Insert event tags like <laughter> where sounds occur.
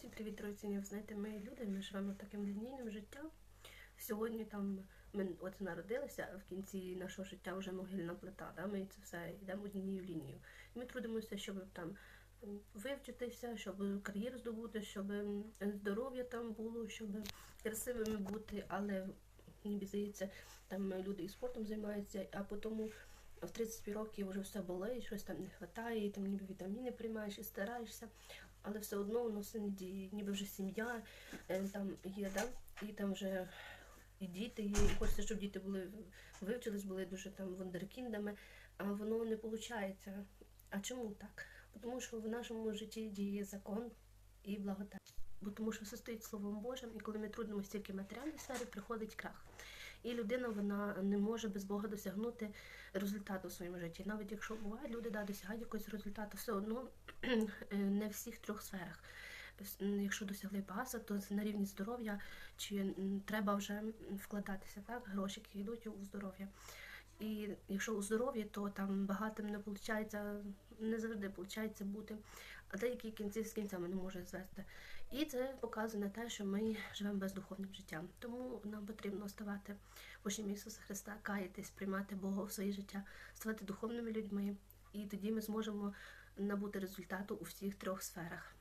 Всім привіт, друзі! Ви знаєте, ми люди, ми живемо таким лінійним життям. Сьогодні там ми от народилися, в кінці нашого життя вже могильна плита. Да? Ми це все йдемо однією лінією. І ми трудимося, щоб там вивчитися, щоб кар'єру здобути, щоб здоров'я там було, щоб красивими бути, але мені здається, там люди і спортом займаються, а потім в 30 років вже все болить, щось там не вистачає, там ніби вітаміни приймаєш і стараєшся але все одно воно все не діє. Ніби вже сім'я е, там є, да? і там вже і діти є, і хочеться, щоб діти були вивчились, були дуже там вундеркіндами, а воно не виходить. А чому так? Тому що в нашому житті діє закон і благодать. Бо тому що все стоїть Словом Божим, і коли ми трудимося тільки в матеріальній сфері, приходить крах. І людина вона не може без Бога досягнути результату в своєму житті. Навіть якщо буває, люди да, досягають якогось результату, все одно <clears throat> не в всіх трьох сферах. Якщо досягли база, то на рівні здоров'я чи треба вже вкладатися, так? Гроші які йдуть у здоров'я. І якщо у здоров'ї, то там багатим не виходить, не завжди виходить бути, а деякі кінці з кінцями не можуть звести. І це показує на те, що ми живемо бездуховним життям. Тому нам потрібно ставати учням Ісуса Христа, каятись, приймати Бога в своє життя, ставати духовними людьми, і тоді ми зможемо набути результату у всіх трьох сферах.